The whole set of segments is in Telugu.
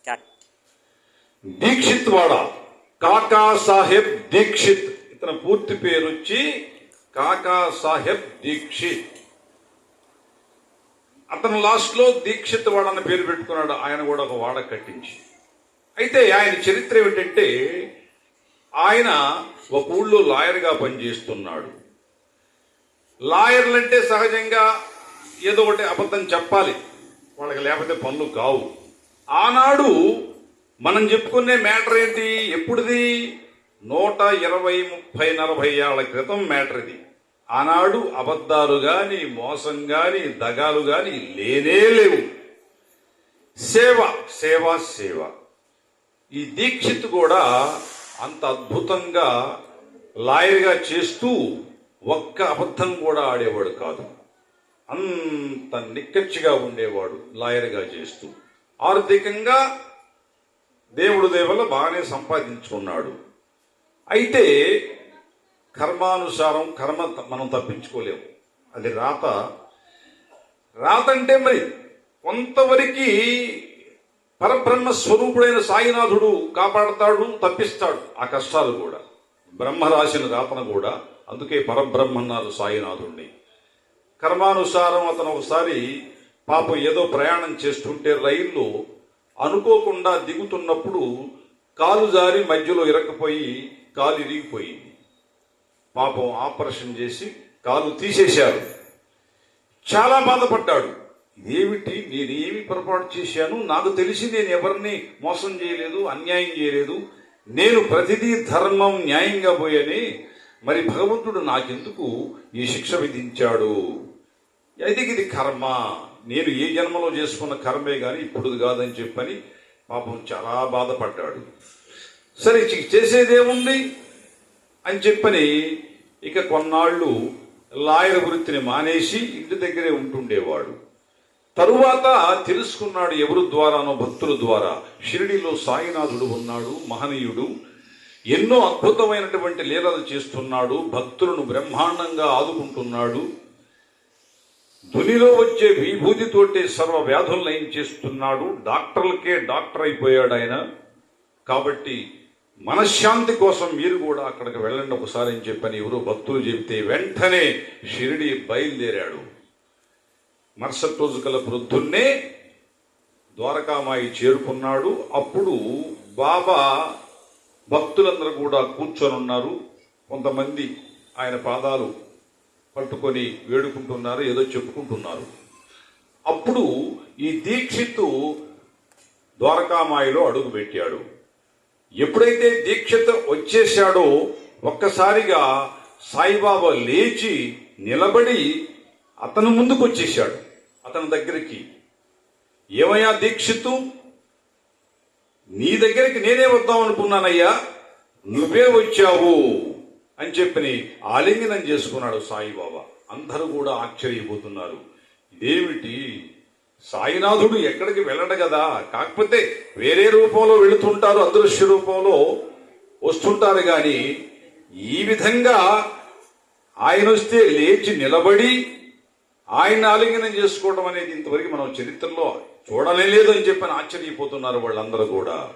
స్టార్ట్ దీక్షిత్ వాడ? కాకా సాహెబ్ దీక్షిత్. ఇతని పూర్తి పేరు వచ్చి కాకా సాహెబ్ దీక్షిత్. అతను లాస్ట్లో దీక్షిత్ వాడ అన్న పేరు పెట్టుకున్నాడు. ఆయన కూడా ఒక వాడ కట్టించి. అయితే ఆయన చరిత్ర ఏమిటంటే ఆయన ఒక ఊళ్ళో లాయర్గా పనిచేస్తున్నాడు. లాయర్లంటే సహజంగా ఏదో ఒకటి అబద్ధం చెప్పాలి. వాళ్ళకి లేకపోతే పనులు కావు. ఆనాడు మనం చెప్పుకునే మ్యాటర్ ఏంటి? ఎప్పుడుది? నూట ఇరవై ముప్పై నలభై ఏళ్ళ క్రితం మ్యాటర్ ఇది. ఆనాడు అబద్ధాలు గాని మోసం గాని దగాలు గాని లేనే లేవు. సేవ సేవ సేవ. ఈ దీక్షిత్ కూడా అంత అద్భుతంగా లాయర్గా చేస్తూ ఒక్క అబద్ధం కూడా ఆడేవాడు కాదు. అంత నిక్కచ్చిగా ఉండేవాడు లాయర్గా చేస్తూ. ఆర్థికంగా దేవుడు దేవల్ల బాగానే సంపాదించుకున్నాడు. అయితే కర్మానుసారం కర్మ మనం తప్పించుకోలేము. అది రాత. రాత అంటే మరి కొంతవరకు పరబ్రహ్మ స్వరూపుడైన సాయినాథుడు కాపాడతాడు తప్పిస్తాడు. ఆ కష్టాలు కూడా. బ్రహ్మ రాసిన రాతను కూడా. అందుకే పరబ్రహ్మ అన్నారు సాయినాథుడిని కర్మానుసారం అతను ఒకసారి పాపం ఏదో ప్రయాణం చేస్తుంటే రైల్లో అనుకోకుండా దిగుతున్నప్పుడు కాలు జారి మధ్యలో ఇరకపోయి కాలు ఇరిగిపోయింది. పాపం ఆపరేషన్ చేసి కాలు తీసేశారు. చాలా బాధపడ్డాడు. ఇదేమిటి? నేనేమి పొరపాటు చేశాను? నాకు తెలిసి నేను ఎవరిని మోసం చేయలేదు అన్యాయం చేయలేదు. నేను ప్రతిదీ ధర్మం న్యాయంగా పోయని. మరి భగవంతుడు నాకెందుకు ఈ శిక్ష విధించాడు? అయితే ఇది కర్మ. నేను ఏ జన్మలో చేసుకున్న కర్మే కానీ ఇప్పుడు కాదని చెప్పని పాపం చాలా బాధపడ్డాడు. సరే ఇక చేసేదేముంది అని చెప్పని ఇక కొన్నాళ్ళు లాయర్ వృత్తిని మానేసి ఇంటి దగ్గరే ఉంటుండేవాడు. తరువాత తెలుసుకున్నాడు ఎవరు ద్వారానో భక్తుల ద్వారా. షిరిడిలో సాయినాథుడు ఉన్నాడు మహనీయుడు. ఎన్నో అద్భుతమైనటువంటి లీలలు చేస్తున్నాడు భక్తులను బ్రహ్మాండంగా ఆదుకుంటున్నాడు. ధునిలో వచ్చే విభూతితోటే సర్వ వ్యాధులు నయం చేస్తున్నాడు? డాక్టర్లకే డాక్టర్ అయిపోయాడు ఆయన కాబట్టి మనశ్శాంతి కోసం మీరు కూడా అక్కడికి వెళ్ళండి. ఒకసారి అని చెప్పని? ఎవరో భక్తులు చెబితే వెంటనే షిరిడి బయలుదేరాడు. మరుసటి రోజు గల వృద్ధున్నే ద్వారకామాయి చేరుకున్నాడు. అప్పుడు బాబా భక్తులందరూ కూడా కూర్చొని ఉన్నారు. కొంతమంది ఆయన పాదాలు పట్టుకొని వేడుకుంటున్నారు ఏదో చెప్పుకుంటున్నారు. అప్పుడు ఈ దీక్షిత్తు ద్వారకామాయిలో అడుగు పెట్టాడు. ఎప్పుడైతే దీక్షిత్ వచ్చేశాడో ఒక్కసారిగా సాయిబాబా లేచి నిలబడి అతను ముందుకు వచ్చేశాడు అతని దగ్గరికి. ఏమయ్యా దీక్షిత్తు? నీ దగ్గరికి నేనే వద్దాం అనుకున్నానయ్యా. నువ్వే వచ్చావు. అని చెప్పని ఆలింగనం చేసుకున్నాడు సాయిబాబా. అందరూ కూడా ఆశ్చర్యపోతున్నారు. ఇదేమిటి? సాయినాథుడు ఎక్కడికి వెళ్ళడు కదా? కాకపోతే వేరే రూపంలో వెళుతుంటారు అదృశ్య రూపంలో వస్తుంటారు కానీ ఈ విధంగా ఆయన వస్తే లేచి నిలబడి ఆయన ఆలింగనం చేసుకోవడం అనేది ఇంతవరకు మనం చరిత్రలో చూడనే అని చెప్పని ఆశ్చర్యపోతున్నారు వాళ్ళందరూ కూడా.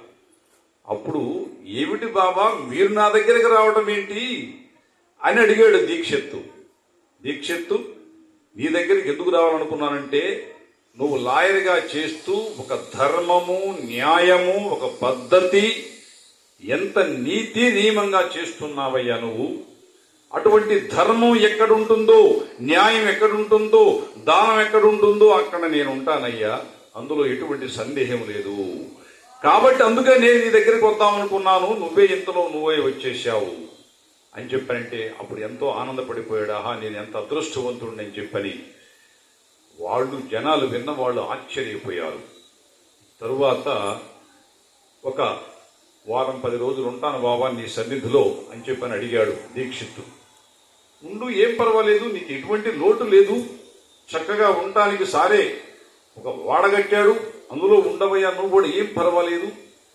అప్పుడు ఏమిటి బాబా? మీరు నా దగ్గరికి రావడం ఏంటి? అని అడిగాడు దీక్షత్తు. దీక్షత్తు నీ దగ్గరికి ఎందుకు రావాలనుకున్నానంటే నువ్వు లాయర్గా చేస్తూ ఒక ధర్మము న్యాయము ఒక పద్ధతి ఎంత నీతి నియమంగా చేస్తున్నావయ్యా నువ్వు? అటువంటి ధర్మం ఎక్కడుంటుందో న్యాయం ఎక్కడుంటుందో దానం ఎక్కడుంటుందో అక్కడ నేను ఉంటానయ్యా అందులో ఎటువంటి సందేహం లేదు. కాబట్టి అందుకే నేను నీ దగ్గరికి వద్దాం అనుకున్నాను నువ్వే ఇంతలో నువ్వే వచ్చేసావు అని చెప్పనంటే అప్పుడు ఎంతో ఆనందపడిపోయాడు. ఆహా నేను ఎంత అదృష్టవంతుడిని అని చెప్పని వాళ్ళు జనాలు విన్న వాళ్ళు ఆశ్చర్యపోయారు. తరువాత ఒక వారం పది రోజులు ఉంటాను బాబా నీ సన్నిధిలో అని చెప్పని అడిగాడు దీక్షిత్తు. ఉండు ఏం పర్వాలేదు నీకు ఎటువంటి లోటు లేదు. చక్కగా ఉండటానికి సారే. ఒక వాడగట్టాడు అందులో ఉండవయ్యా నువ్వు కూడా ఏం పర్వాలేదు.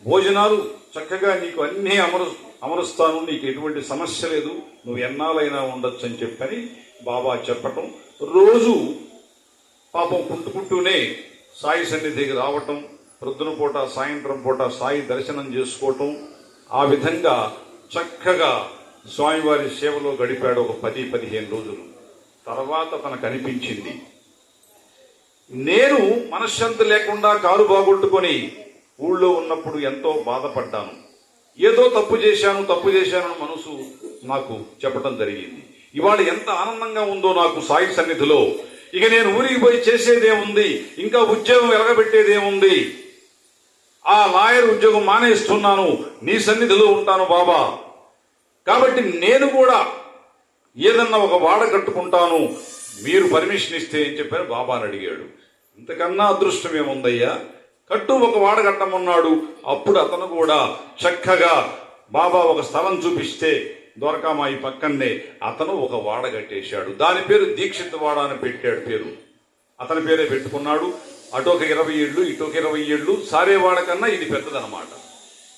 భోజనాలు చక్కగా నీకు అన్నీ అమరు అమరుస్తాను నీకు ఎటువంటి సమస్య లేదు. నువ్వు ఎన్నాలైనా ఉండొచ్చు అని చెప్పని బాబా చెప్పటం. రోజు పాపం కుంటుకుంటూనే సాయి సన్నిధికి రావటం ప్రొద్దున పూట సాయంత్రం పూట సాయి దర్శనం చేసుకోవటం. ఆ విధంగా చక్కగా స్వామివారి సేవలో గడిపాడు ఒక పది పదిహేను రోజులు. తర్వాత తనకు అనిపించింది నేను మనశ్శాంతి లేకుండా కారు బాగొట్టుకొని ఊళ్ళో ఉన్నప్పుడు ఎంతో బాధపడ్డాను. ఏదో తప్పు చేశాను తప్పు చేశానని మనసు నాకు చెప్పడం జరిగింది. ఇవాళ ఎంత ఆనందంగా ఉందో నాకు సాయి సన్నిధిలో. ఇక నేను ఊరికి పోయి చేసేదేముంది? ఇంకా ఉద్యోగం ఎలగబెట్టేదేముంది? ఆ లాయర్ ఉద్యోగం మానేస్తున్నాను. నీ సన్నిధిలో ఉంటాను బాబా. కాబట్టి నేను కూడా ఏదన్నా ఒక వాడ కట్టుకుంటాను. మీరు పర్మిషన్ ఇస్తే అని చెప్పారు? బాబా అని అడిగాడు. ఇంతకన్నా అదృష్టం ఏముందయ్యా? కట్టు ఒక వాడగట్టమన్నాడు అప్పుడు అతను కూడా చక్కగా బాబా ఒక స్థలం చూపిస్తే దొరకమాయి పక్కనే అతను ఒక వాడ కట్టేశాడు. దాని పేరు దీక్షిత వాడ అని పెట్టాడు పేరు. అతని పేరే పెట్టుకున్నాడు. అటు ఒక ఇరవై ఏళ్ళు ఇటు ఒక ఇరవై ఏళ్ళు సారేవాడ కన్నా ఇది పెద్దదన్నమాట.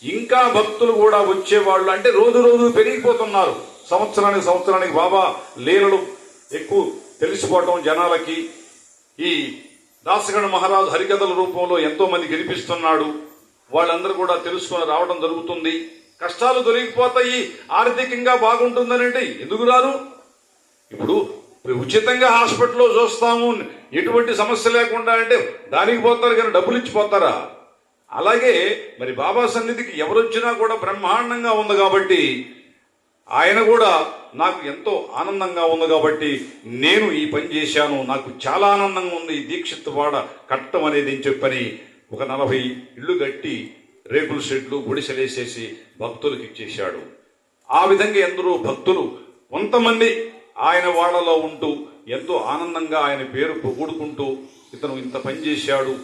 ఇంకా భక్తులు కూడా వచ్చేవాళ్ళు అంటే రోజు రోజు పెరిగిపోతున్నారు. సంవత్సరానికి సంవత్సరానికి బాబా లీలలు ఎక్కువ తెలిసిపోవటం జనాలకి ఈ దాసగణ మహారాజు హరికథల రూపంలో ఎంతో మంది వినిపిస్తున్నాడు. వాళ్ళందరూ కూడా తెలుసుకొని రావడం జరుగుతుంది. కష్టాలు దొరికిపోతాయి ఆర్థికంగా బాగుంటుందనంటే ఎందుకు రారు? ఇప్పుడు ఉచితంగా హాస్పిటల్లో చూస్తాము. ఎటువంటి సమస్య లేకుండా అంటే దానికి పోతారు కానీ డబ్బులు ఇచ్చిపోతారా అలాగే మరి బాబా సన్నిధికి ఎవరొచ్చినా కూడా బ్రహ్మాండంగా ఉంది కాబట్టి ఆయన కూడా నాకు ఎంతో ఆనందంగా ఉంది కాబట్టి నేను ఈ పని చేశాను. నాకు చాలా ఆనందంగా ఉంది. ఈ దీక్షిత్ వాడ కట్టడం అనేది అని చెప్పని ఒక నలభై ఇళ్ళు కట్టి రేకుల షెడ్లు గుడిసెలేసేసి భక్తులకు ఇచ్చేశాడు. ఆ విధంగా ఎందరో భక్తులు కొంతమంది ఆయన వాడలో ఉంటూ ఎంతో ఆనందంగా ఆయన పేరు పొగుడుకుంటూ ఇతను ఇంత పని చేశాడు.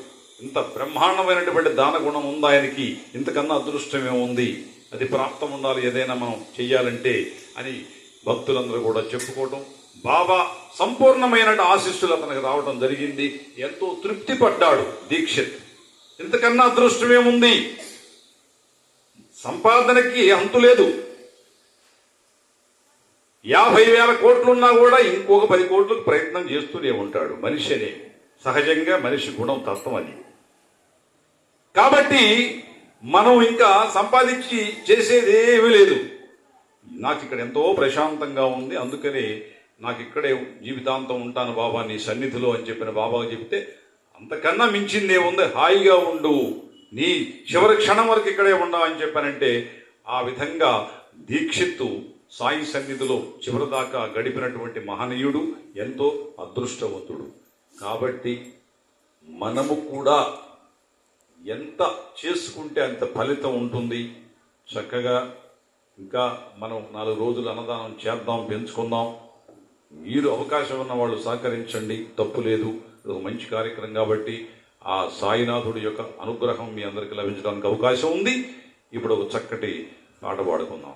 ఇంత బ్రహ్మాండమైనటువంటి దాన గుణం ఉంది ఆయనకి. ఇంతకన్నా అదృష్టమే ఉంది అది ప్రాప్తం ఉండాలి ఏదైనా మనం చెయ్యాలంటే అని భక్తులందరూ కూడా చెప్పుకోవటం. బాబా సంపూర్ణమైన ఆశీస్సులు అతనికి రావడం జరిగింది. ఎంతో తృప్తి పడ్డాడు దీక్షిత్. ఇంతకన్నా అదృష్టం ఏముంది? సంపాదనకి అంతు లేదు. యాభై వేల కోట్లున్నా కూడా ఇంకొక పది కోట్లకు ప్రయత్నం చేస్తూనే ఉంటాడు. మనిషి అనే సహజంగా మనిషి గుణం తత్వం అది. కాబట్టి మనం ఇంకా సంపాదించి చేసేది ఏమీ లేదు. నాకు ఇక్కడ ఎంతో ప్రశాంతంగా ఉంది. అందుకనే నాకు ఇక్కడే జీవితాంతం ఉంటాను బాబా నీ సన్నిధిలో అని చెప్పిన బాబా చెప్తే అంతకన్నా మించిందే ఉంది. హాయిగా ఉండు. నీ చివరి క్షణం వరకు ఇక్కడే ఉండవు అని చెప్పానంటే ఆ విధంగా దీక్షిత్తు సాయి సన్నిధిలో చివరిదాకా గడిపినటువంటి మహనీయుడు ఎంతో అదృష్టవంతుడు. కాబట్టి మనము కూడా ఎంత చేసుకుంటే అంత ఫలితం ఉంటుంది. చక్కగా ఇంకా మనం నాలుగు రోజులు అన్నదానం చేద్దాం పెంచుకుందాం. మీరు అవకాశం ఉన్న వాళ్ళు సహకరించండి తప్పు లేదు. ఇది ఒక మంచి కార్యక్రమం కాబట్టి ఆ సాయినాథుడి యొక్క అనుగ్రహం మీ అందరికీ లభించడానికి అవకాశం ఉంది. ఇప్పుడు ఒక చక్కటి పాట పాడుకుందాం.